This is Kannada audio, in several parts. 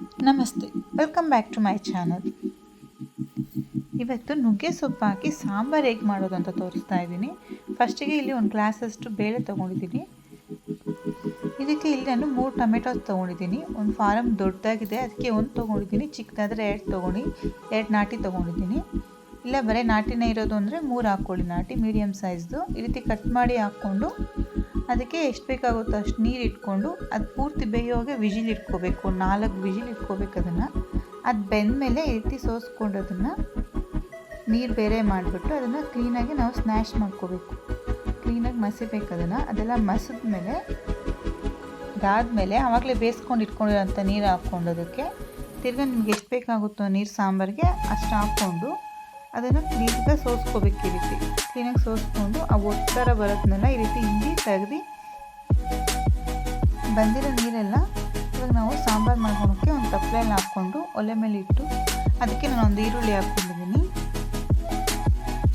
ನಮಸ್ತೆ, welcome back to my channel. ಇವತ್ತು ನುಗ್ಗೆ ಸೊಪ್ಪು ಹಾಕಿ ಸಾಂಬಾರು ಹೇಗೆ ಮಾಡೋದು ಅಂತ ತೋರಿಸ್ತಾ ಇದ್ದೀನಿ. ಫಸ್ಟಿಗೆ ಇಲ್ಲಿ ಒಂದು ಗ್ಲಾಸಷ್ಟು ಬೇಳೆ ತೊಗೊಂಡಿದ್ದೀನಿ. ಇದಕ್ಕೆ ಇಲ್ಲಿ ನಾನು ಮೂರು ಟೊಮೆಟೋಸ್ ತೊಗೊಂಡಿದ್ದೀನಿ. ಒಂದು ಫಾರಮ್ ದೊಡ್ಡದಾಗಿದೆ, ಅದಕ್ಕೆ ಒಂದು ತೊಗೊಂಡಿದ್ದೀನಿ, ಚಿಕ್ಕದಾದರೆ ಎರಡು ತೊಗೊಂಡು, ಎರಡು ನಾಟಿ ತೊಗೊಂಡಿದ್ದೀನಿ. ಇಲ್ಲ, ಬರೀ ನಾಟಿನೇ ಇರೋದು ಅಂದರೆ ಮೂರು ಹಾಕ್ಕೊಳ್ಳಿ. ನಾಟಿ ಮೀಡಿಯಮ್ ಸೈಜ್ದು ಈ ರೀತಿ ಕಟ್ ಮಾಡಿ ಹಾಕ್ಕೊಂಡು ಅದಕ್ಕೆ ಎಷ್ಟು ಬೇಕಾಗುತ್ತೋ ಅಷ್ಟು ನೀರು ಇಟ್ಕೊಂಡು ಅದು ಪೂರ್ತಿ ಬೇಯೋಗೆ ವಿಜಿಲ್ ಇಟ್ಕೋಬೇಕು. ನಾಲ್ಕು ವಿಜಿಲ್ ಇಟ್ಕೋಬೇಕು ಅದನ್ನು. ಅದು ಬೆಂದಮೇಲೆ ಈ ರೀತಿ ಸೋಸ್ಕೊಂಡು ಅದನ್ನು ನೀರು ಬೇರೆ ಮಾಡಿಬಿಟ್ಟು ಅದನ್ನು ಕ್ಲೀನಾಗಿ ನಾವು ಸ್ನ್ಯಾಶ್ ಮಾಡ್ಕೋಬೇಕು. ಕ್ಲೀನಾಗಿ ಮಸಿಬೇಕು ಅದನ್ನು. ಅದೆಲ್ಲ ಮಸಿದ ಮೇಲೆ ಅದಾದಮೇಲೆ ಆವಾಗಲೇ ಬೇಯಿಸ್ಕೊಂಡು ಇಟ್ಕೊಂಡಿರೋಂಥ ನೀರು ಹಾಕ್ಕೊಂಡು ಅದಕ್ಕೆ ತಿರ್ಗಿ ನಿಮ್ಗೆ ಎಷ್ಟು ಬೇಕಾಗುತ್ತೋ ನೀರು ಸಾಂಬಾರಿಗೆ ಅಷ್ಟು ಹಾಕ್ಕೊಂಡು ಅದನ್ನು ನೀಟಾಗಿ ಸೋಸ್ಕೋಬೇಕು ಈ ರೀತಿ. ಕ್ಲೀನಾಗಿ ಸೋಸ್ಕೊಂಡು ಆ ಒತ್ತರ ಬರೋದನ್ನೆಲ್ಲ ಈ ರೀತಿ ಹಿಂಡಿ ತೆಗ್ದು ಬಂದಿರೋ ನೀರೆಲ್ಲ ಇವಾಗ ನಾವು ಸಾಂಬಾರು ಮಾಡ್ಕೊಳಕ್ಕೆ ಒಂದು ತಪ್ಪಲೆಯಲ್ಲಿ ಹಾಕ್ಕೊಂಡು ಒಲೆ ಮೇಲೆ ಇಟ್ಟು ಅದಕ್ಕೆ ನಾನು ಒಂದು ಈರುಳ್ಳಿ ಹಾಕ್ಕೊಂಡಿದ್ದೀನಿ.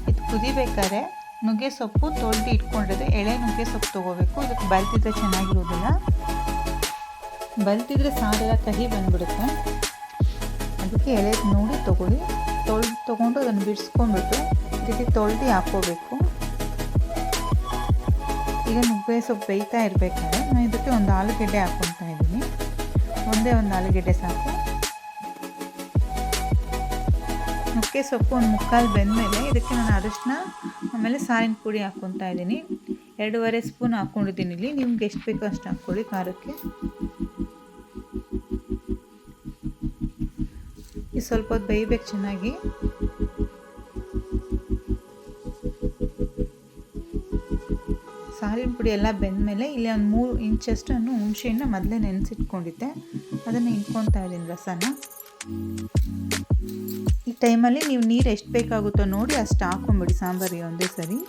ಇದು ಕುದಿಬೇಕಾದ್ರೆ ನುಗ್ಗೆ ಸೊಪ್ಪು ತೊಳೆದು ಇಟ್ಕೊಂಡಿದ್ರೆ ಎಳೆ ನುಗ್ಗೆ ಸೊಪ್ಪು ತೊಗೋಬೇಕು. ಇದಕ್ಕೆ ಬಲ್ತಿದ್ರೆ ಚೆನ್ನಾಗಿರೋದಿಲ್ಲ. ಬಲ್ತಿದ್ರೆ ಸಾರೆಲ್ಲ ಕಹಿ ಬಂದ್ಬಿಡುತ್ತೆ. ಅದಕ್ಕೆ ಎಳೆ ನೋಡಿ ತೊಗೊಳ್ಳಿ. ತೊಗೊಂಡು ಅದನ್ನು ಬಿಡಿಸ್ಕೊಂಡ್ಬಿಟ್ಟು ಇದಕ್ಕೆ ತೊಳೆದು ಹಾಕ್ಕೋಬೇಕು. ಈಗ ನುಗ್ಗೆ ಸೊಪ್ಪು ಬೇಯ್ತಾ ಇರಬೇಕಾದ್ರೆ ನಾನು ಇದಕ್ಕೆ ಒಂದು ಆಲೂಗೆಡ್ಡೆ ಹಾಕ್ಕೊತಾ ಇದ್ದೀನಿ. ಒಂದೇ ಒಂದು ಆಲೂಗೆಡ್ಡೆ ಸಾಕು. ನುಗ್ಗೆ ಸೊಪ್ಪು ಒಂದು ಮುಕ್ಕಾಲು ಬೆಂದಮೇಲೆ ಇದಕ್ಕೆ ನಾನು ಅರಿಶಿನ ಆಮೇಲೆ ಸಾರಿನ ಪುಡಿ ಹಾಕ್ಕೊತಾ ಇದ್ದೀನಿ. ಎರಡೂವರೆ ಸ್ಪೂನ್ ಹಾಕ್ಕೊಂಡಿದ್ದೀನಿ ಇಲ್ಲಿ. ನಿಮ್ಗೆ ಎಷ್ಟು ಬೇಕೋ ಅಷ್ಟು ಹಾಕ್ಕೊಳ್ಳಿ, ಖಾರಕ್ಕೆ. ಇದು ಸ್ವಲ್ಪ ಹೊತ್ತು ಬೇಯಬೇಕು ಚೆನ್ನಾಗಿ. ಸಾರಿನ ಪುಡಿ ಎಲ್ಲ ಬೆಂದಮೇಲೆ ಇಲ್ಲಿ ಒಂದು ಮೂರು ಇಂಚಷ್ಟು ನಾನು ಹುಣಸೆಹಣ್ಣು ಮೊದಲೇ ನೆನೆಸಿಟ್ಕೊಂಡಿದ್ದೆ. ಅದನ್ನು ಇಟ್ಕೊತಾ ಇದ್ದೀನಿ ರಸನ. ಈ ಟೈಮಲ್ಲಿ ನೀವು ನೀರು ಎಷ್ಟು ಬೇಕಾಗುತ್ತೋ ನೋಡಿ ಅಷ್ಟು ಹಾಕೊಂಬಿಡಿ ಸಾಂಬಾರಿಗೆ ಒಂದೇ ಸರಿ.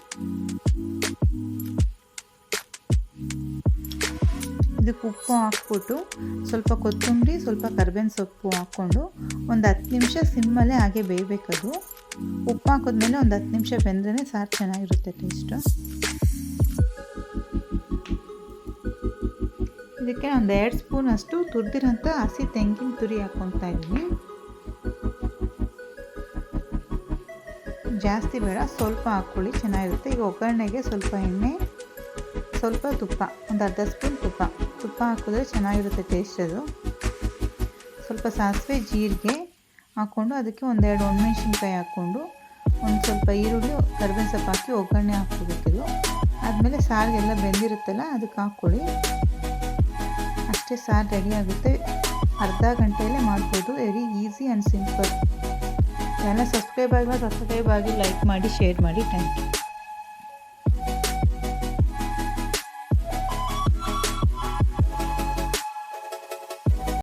ಇದಕ್ಕೆ ಉಪ್ಪು ಹಾಕ್ಬಿಟ್ಟು ಸ್ವಲ್ಪ ಕೊತ್ತಂಬರಿ, ಸ್ವಲ್ಪ ಕರ್ಬೇವಿನ ಸೊಪ್ಪು ಹಾಕ್ಕೊಂಡು ಒಂದು ಹತ್ತು ನಿಮಿಷ ಸಿಮ್ಮಲ್ಲೇ ಹಾಗೆ ಬೇಯಬೇಕದು. ಉಪ್ಪು ಹಾಕಿದ್ಮೇಲೆ ಒಂದು ಹತ್ತು ನಿಮಿಷ ಬೆಂದ್ರೇ ಸಾರು ಚೆನ್ನಾಗಿರುತ್ತೆ ಟೇಸ್ಟು ಇದಕ್ಕೆ ಒಂದು ಎರಡು ಸ್ಪೂನ್ ಅಷ್ಟು ತುರಿದಿರೋಂಥ ಹಸಿ ತೆಂಗಿನ ತುರಿ ಹಾಕ್ಕೊತಾ ಇದ್ದೀನಿ. ಜಾಸ್ತಿ ಬೇಡ, ಸ್ವಲ್ಪ ಹಾಕ್ಕೊಳ್ಳಿ, ಚೆನ್ನಾಗಿರುತ್ತೆ. ಈಗ ಒಗ್ಗರಣೆಗೆ ಸ್ವಲ್ಪ ಎಣ್ಣೆ ಸ್ವಲ್ಪ ತುಪ್ಪ, ಒಂದು ಅರ್ಧ ಸ್ಪೂನ್ ತುಪ್ಪ. ತುಪ್ಪ ಹಾಕಿದ್ರೆ ಚೆನ್ನಾಗಿರುತ್ತೆ ಟೇಸ್ಟ್ ಅದು. ಸ್ವಲ್ಪ ಸಾಸಿವೆ, ಜೀರಿಗೆ ಹಾಕ್ಕೊಂಡು ಅದಕ್ಕೆ ಒಂದೆರಡು ಒಣಮೆಣ್ಸಿನ್ಕಾಯಿ ಹಾಕ್ಕೊಂಡು ಒಂದು ಸ್ವಲ್ಪ ಈರುಳ್ಳಿ, ಕರ್ಬೇವಿನ ಸೊಪ್ಪು ಹಾಕಿ ಒಗ್ಗರಣೆ ಹಾಕ್ಕೋಬೇಕಿದು ಆದಮೇಲೆ ಸಾರಿಗೆಲ್ಲ ಬೆಂದಿರುತ್ತಲ್ಲ, ಅದಕ್ಕೆ ಹಾಕ್ಕೊಳ್ಳಿ. ಅಷ್ಟೇ ಸಾರು ರೆಡಿ ಆಗುತ್ತೆ. ಅರ್ಧ ಗಂಟೆಯಲ್ಲೇ ಮಾಡ್ಬೋದು. ವೆರಿ ಈಸಿ ಆ್ಯಂಡ್ ಸಿಂಪಲ್ ಎಲ್ಲ ಸಬ್ಸ್ಕ್ರೈಬ್ ಆಗಿ ಸಬ್ಸ್ಕ್ರೈಬ್ ಆಗಿ ಲೈಕ್ ಮಾಡಿ ಶೇರ್ ಮಾಡಿ. Thank you